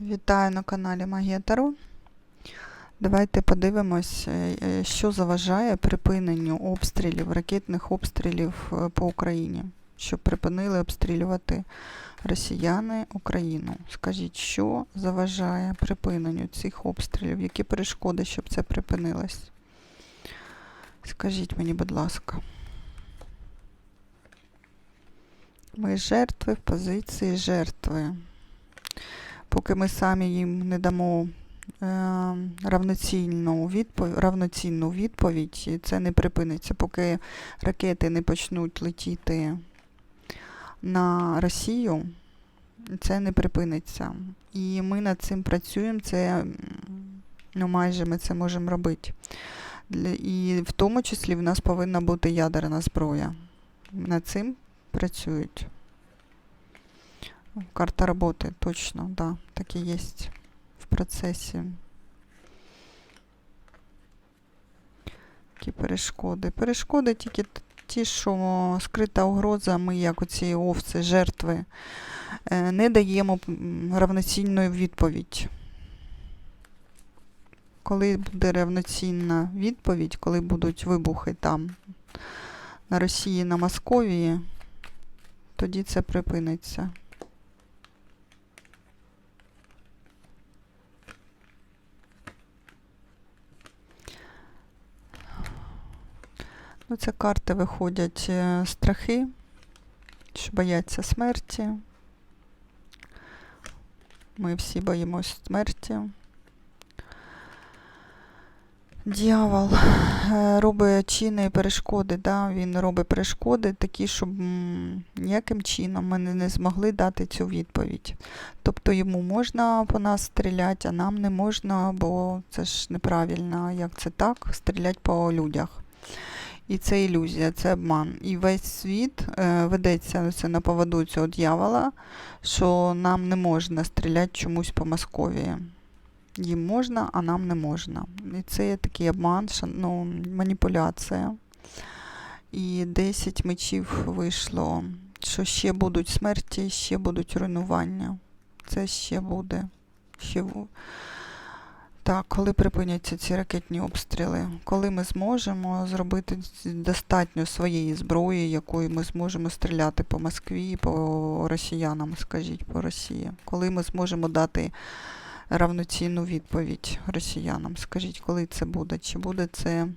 Вітаю на каналі Магія Таро. Давайте подивимось, е, е, що заважає припиненню обстрілів, ракетних обстрілів е, по Україні, щоб припинили обстрілювати росіяни Україну. Скажіть, що заважає припиненню цих обстрілів? Які перешкоди, щоб це припинилось? Скажіть мені, будь ласка. Ми жертви в позиції жертви поки ми самі їм не дамо е, равноцінну відповідь, равноцінну відповідь, це не припиниться, поки ракети не почнуть летіти на Росію, це не припиниться. І ми над цим працюємо, це ну, майже ми це можемо робити. І в тому числі в нас повинна бути ядерна зброя. Над цим працюють. Карта роботи, точно, да, так і є в процесі. Які перешкоди? Перешкоди тільки ті, що скрита угроза, ми, як оці овці, жертви, е, не даємо равноцінну відповідь. Коли буде равноцінна відповідь, коли будуть вибухи там на Росії, на Московії, тоді це припиниться. Ну, це карти виходять е, страхи, що бояться смерті. Ми всі боїмось смерті. Дьявол е, робить чини і перешкоди, да? він робить перешкоди такі, щоб ніяким чином ми не змогли дати цю відповідь. Тобто йому можна по нас стріляти, а нам не можна, бо це ж неправильно, як це так, стріляти по людях. І це ілюзія, це обман. І весь світ е, ведеться на поводу цього дьявола, що нам не можна стріляти чомусь по Московії. Їм можна, а нам не можна. І це є такий обман, ну, маніпуляція. І 10 мечів вийшло, що ще будуть смерті, ще будуть руйнування. Це ще буде. Ще... Так, коли припиняться ці ракетні обстріли? Коли ми зможемо зробити достатньо своєї зброї, якою ми зможемо стріляти по Москві, по росіянам, скажіть, по Росії? Коли ми зможемо дати равноцінну відповідь росіянам? Скажіть, коли це буде? Чи буде це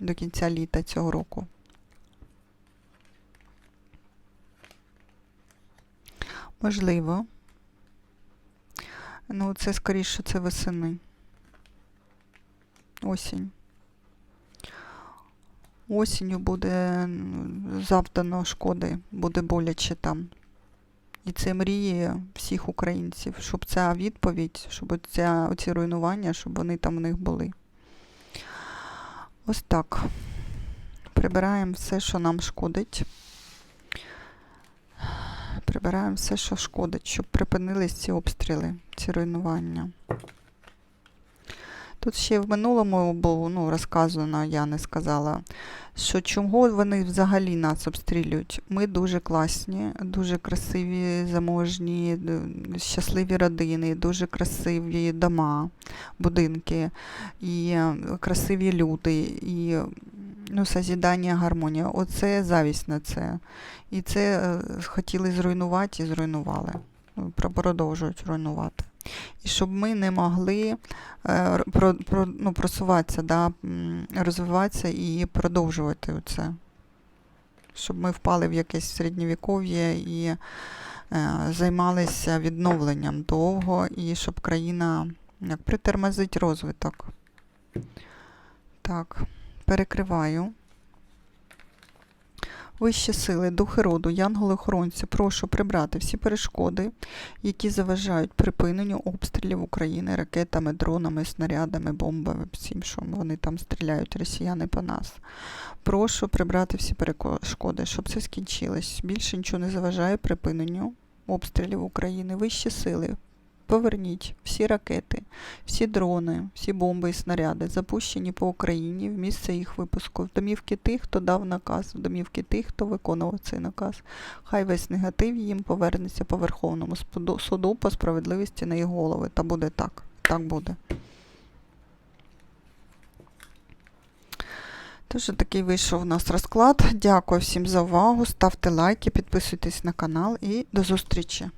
до кінця літа цього року? Можливо. Ну, це скоріше це весени. Осінь. Осінню буде завдано шкоди, буде боляче там. І це мрії всіх українців, щоб ця відповідь, щоб ця, оці руйнування, щоб вони там в них були. Ось так. Прибираємо все, що нам шкодить. Прибираємо все, що шкодить, щоб припинились ці обстріли, ці руйнування. Тут ще в минулому було ну, розказано, я не сказала, що чого вони взагалі нас обстрілюють. Ми дуже класні, дуже красиві, заможні, щасливі родини, дуже красиві дома, будинки, і е, красиві люди, і ну, созідання, гармонія. Оце завість на це. І це е, хотіли зруйнувати і зруйнували. Ну, Продовжують руйнувати. І щоб ми не могли е, про, про, ну, просуватися, да, розвиватися і продовжувати це. Щоб ми впали в якесь середньовіков'я і е, займалися відновленням довго, і щоб країна як притормозить розвиток. Так, перекриваю. Вищі сили, духи роду, янголи-охоронці, прошу прибрати всі перешкоди, які заважають припиненню обстрілів України ракетами, дронами, снарядами, бомбами, всім, що вони там стріляють, росіяни по нас. Прошу прибрати всі перешкоди, щоб це скінчилось. Більше нічого не заважає припиненню обстрілів України. Вищі сили, поверніть всі ракети, всі дрони, всі бомби і снаряди, запущені по Україні в місце їх випуску, в домівки тих, хто дав наказ, в домівки тих, хто виконував цей наказ. Хай весь негатив їм повернеться по Верховному суду по справедливості на їх голови. Та буде так. Так буде. Тож такий вийшов у нас розклад. Дякую всім за увагу. Ставте лайки, підписуйтесь на канал і до зустрічі!